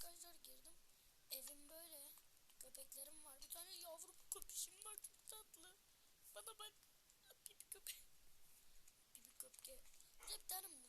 arkadaşlar girdim. Evim böyle. Köpeklerim var. Bir tane yavru köpüşüm var çok tatlı. Bana bak. Pipi köpek. Pipi köpke. Bir tane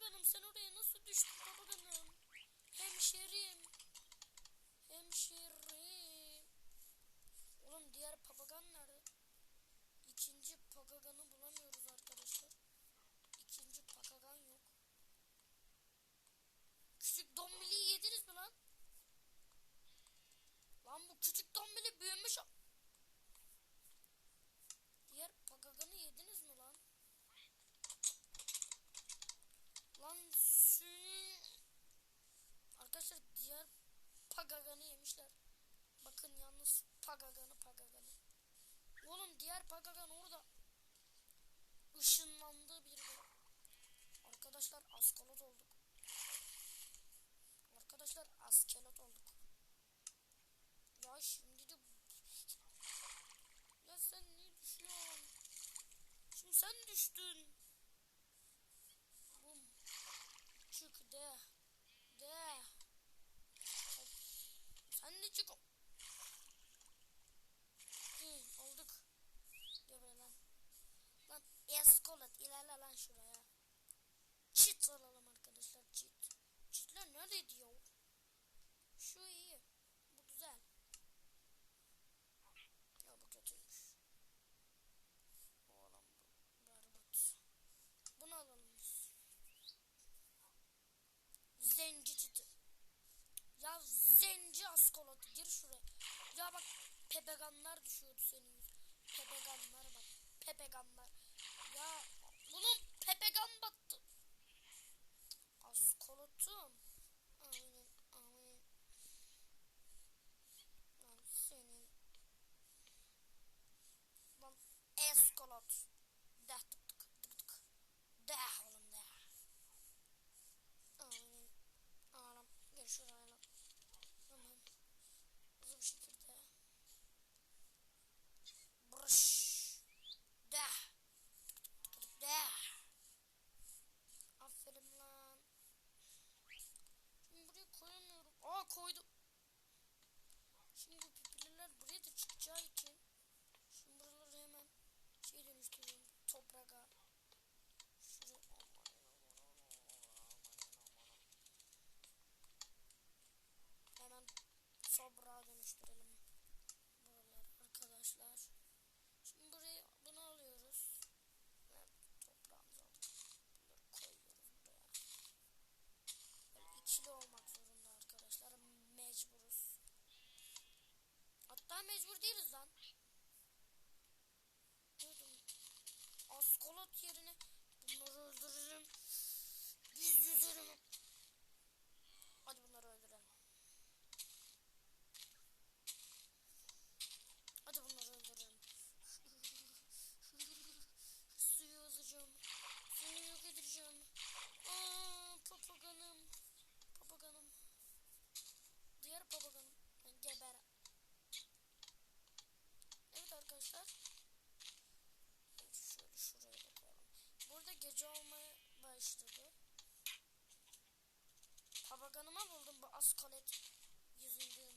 benim sen oraya nasıl düştün baba? Hemşerim. Hemşerim. Alın yalnız Pagagan'ı Pagagan'ı. Oğlum diğer Pagagan orada ışınlandı bir de. Arkadaşlar askolot olduk. Arkadaşlar askelot olduk. Ya şimdi de Ya sen niye düşüyorsun? Şimdi sen düştün. 被干掉。askolet yüzünden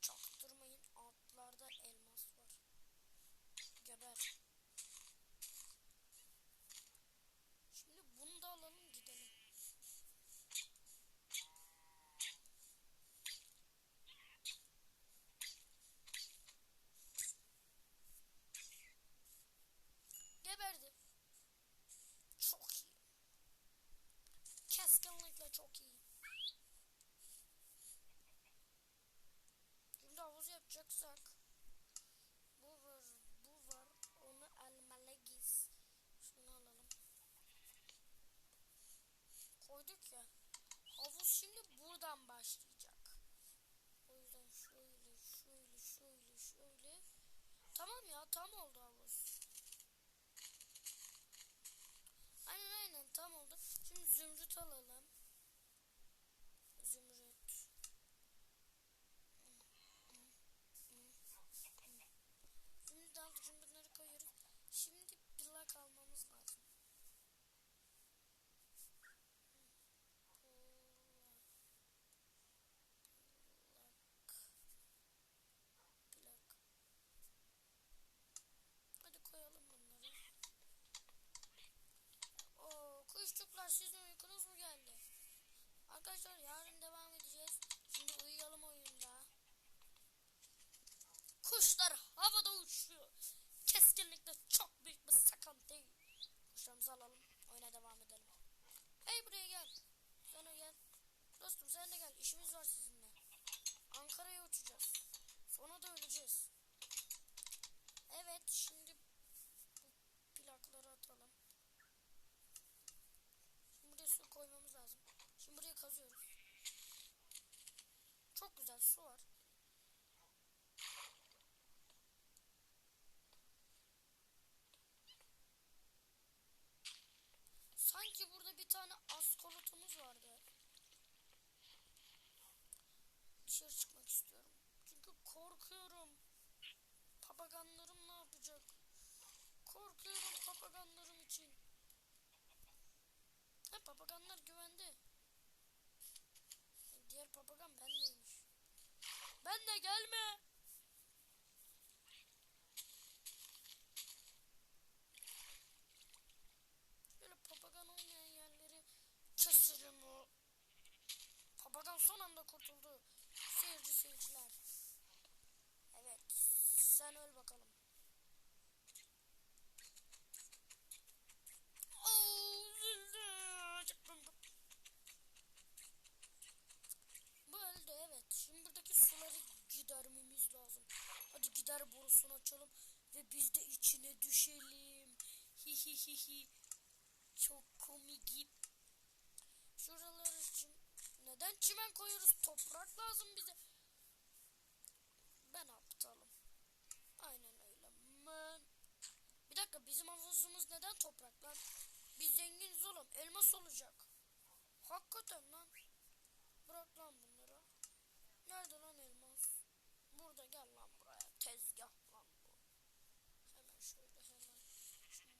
çaktırmayın altlarda elmas var. Geber. Şimdi bunu da alalım gidelim. Geberdi. Şimdi buradan başlayacak. O yüzden şöyle, şöyle, şöyle, şöyle. Tamam ya, tam oldu havuz. Aynen aynen tam oldu. Şimdi zümrüt alalım. Zümrüt. Zümrüt aldık şimdi bunları koyuyoruz. Şimdi plak almamız lazım. Plak. Hadi koyalım bunları. Oo, kuşçuklar sizin uykunuz mu geldi? Arkadaşlar yarın devam edeceğiz. Şimdi uyuyalım oyunda. Kuşlar havada uçuyor. Keskinlikle çok büyük bir sakın değil. Kuşlarımızı alalım. Oyuna devam edelim. Hey buraya gel. Sen de gel. Dostum sen de gel. İşimiz var sizinle. Ankara'ya uçacağız. Sonra da öleceğiz. Evet şimdi bu plakları atalım. Şimdi buraya su koymamız lazım. Şimdi buraya kazıyoruz. Çok güzel su var. Sanki burada bir tane askolotumuz vardı. Papaganlarım ne yapacak? Korkuyorum papaganlarım için. Ha papaganlar güvende. Diğer papagan benleymiş. Ben de gelme. Böyle papagan olmayan yerleri keserim o. Papagan son anda kurtuldu. Seyirci seyirciler. Evet. Sen öl bakalım. Öldü evet. Şimdi buradaki suları gidermemiz lazım. Hadi gider borusunu açalım ve biz de içine düşelim. Hi hi hi hi. Çok komik. Şuralar için neden çimen koyuyoruz? Toprak lazım bize. Ben aptalım. Aynen öyle. Ben... Bir dakika bizim havuzumuz neden toprak lan? Biz zenginiz oğlum. Elmas olacak. Hakikaten lan. Bırak lan bunları. Nerede lan elmas? Burada gel lan buraya. Tezgah lan bu. Hemen şöyle hemen. Şunu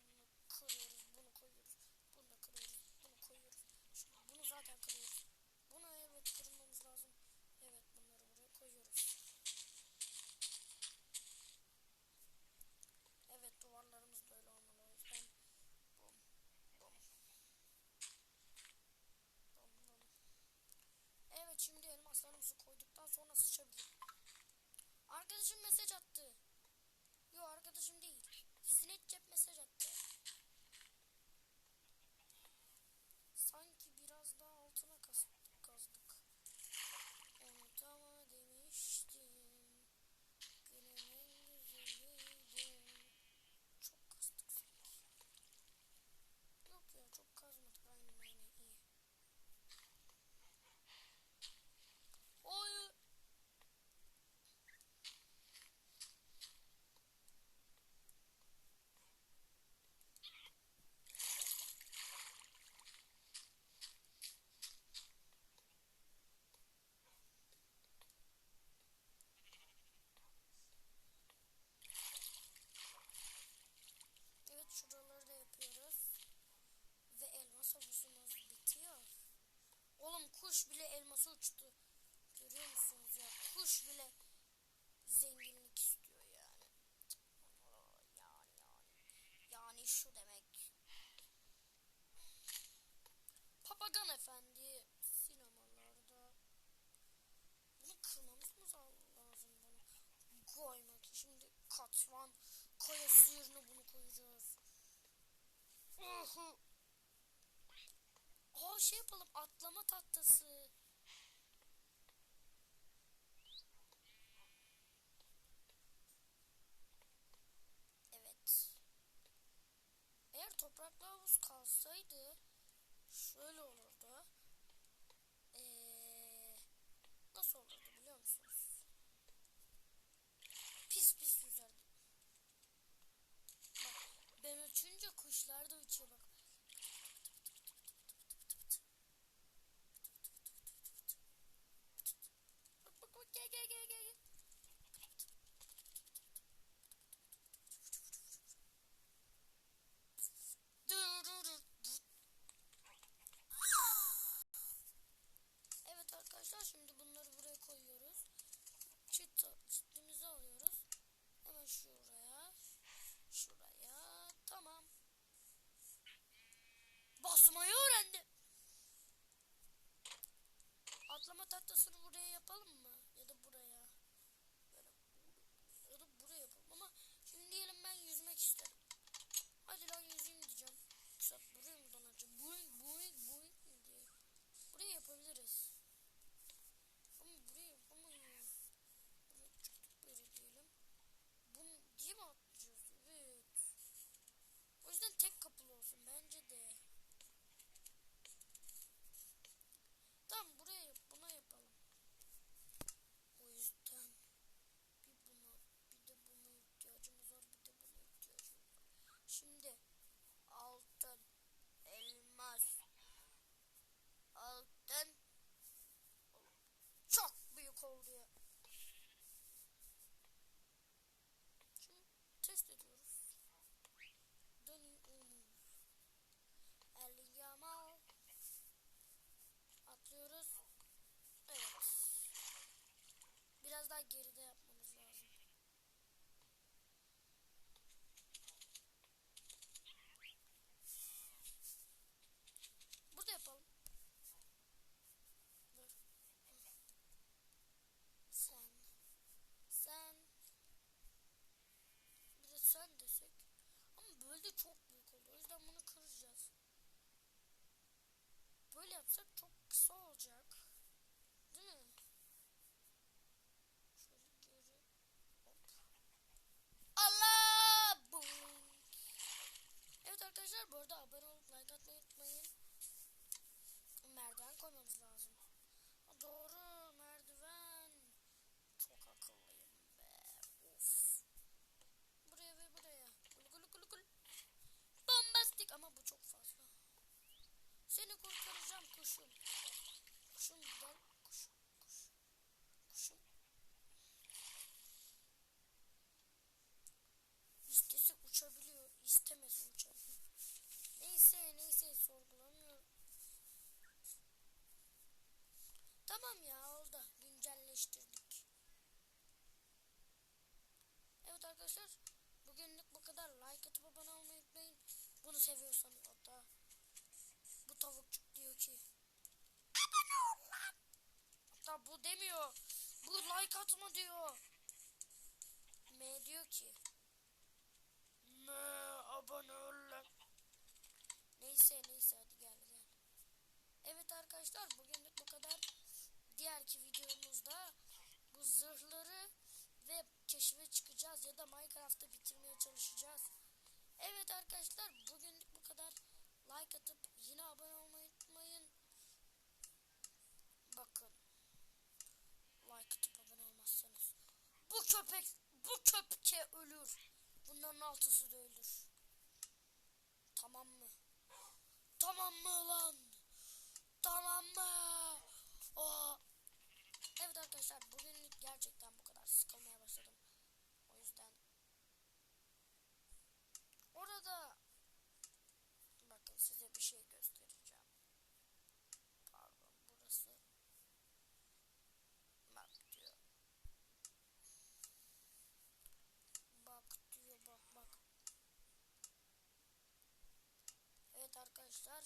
kırıyoruz. Bunu koyuyoruz. Bunu da kırıyoruz. Bunu koyuyoruz. Şimdi bunu zaten kırıyoruz. Bunu evet kırmamız lazım. Evet bunları buraya koyuyoruz. Evet duvarlarımız böyle olmalı. O yüzden bum bum. Bum bum. Evet şimdi elmaslarımızı koyduktan kuş bile elması uçtu. Görüyor musunuz ya? Kuş bile zenginlik istiyor yani. Yani yani. Yani şu demek. Papagan efendi sinemalarda. Bunu kırmamız mı lazım bunu? Koymak. Şimdi katman kayası yerine bunu koyacağız. Uhu. Şey yapalım atlama tahtası. Evet. Eğer topraklı havuz kalsaydı şöyle olurdu. Ee, nasıl olurdu biliyor musunuz? Pis pis yüzerdi. Bak ben uçunca kuşlar da uçuyor bak. Bak bak bak gel gel gel gel. gel. Evet arkadaşlar şimdi bunları buraya koyuyoruz. Çit, çitimizi alıyoruz. Hemen şuraya. Şuraya. Tamam. Basmayı öğrendi. Atlama tahtasını buraya yapalım mı? Ya da buraya. Böyle ya da buraya yapalım ama şimdi diyelim ben yüzmek isterim. Hadi lan yüzeyim diyeceğim. Kısa buraya mı donacağım? Boing boing boing mi diye. Buraya yapabiliriz. Ama buraya yapamayız. Buraya çıktık böyle diyelim. Bunu diye mi atlayacağız? Evet. O yüzden tek kapılı olsun bence de. Tamam buraya yap, buna yapalım. O yüzden bir buna bir de buna ihtiyacımız var bir de buna ihtiyacımız var. Şimdi altın, elmas, altın çok büyük oldu ya. Şimdi test ediyoruz. Dönüyor. El yamal. Atlıyoruz. Evet. Biraz daha geride yapmamız lazım. Burada yapalım. Dur. Sen. Sen. Bir de sen desek. Ama böyle çok büyük oldu. O yüzden bunu kıracağız. Böyle yapsak çok kısa olacak. Değil mi? Şöyle geri. Hop. Allah! Bum. Evet arkadaşlar bu arada abone olup like atmayı unutmayın. Merdiven koymamız lazım. Ha, doğru merdiven. Çok akıllıyım be. Of. Buraya ve buraya. Gulu gulu gulu gulu. Bombastik ama bu çok fazla. Seni kurtaracağım kuşum. Kuşum gel. Kuşum. Kuş. Kuşum. İstese uçabiliyor. istemese uçamıyor. Neyse neyse sorgulamıyorum. Tamam ya oldu. Güncelleştirdik. Evet arkadaşlar. Bugünlük bu kadar. Like atıp abone olmayı unutmayın. Bunu seviyorsanız hatta. Bu tavukçuk diyor ki. Abone ol lan. Hatta bu demiyor. Bu like atma diyor. M diyor ki. M abone ol lan. Neyse neyse hadi gel gel. Evet arkadaşlar bugünlük bu kadar. Diğerki videomuzda bu zırhları ve keşfe çıkacağız ya da Minecraft'ta bitirmeye çalışacağız. Evet arkadaşlar bugünlük bu kadar. Like atıp yine abone olmayı unutmayın. Bakın. Like atıp abone olmazsanız bu köpek bu köpke ölür. Bunların altısı da ölür. Tamam mı? Tamam mı lan? Tamam mı? Oh. Evet arkadaşlar bugünlük gerçekten bu kadar sıkılmaya başladım. O yüzden orada bakın size bir şey göstereceğim. Pardon burası bak diyor. Bak diyor bak bak. Evet arkadaşlar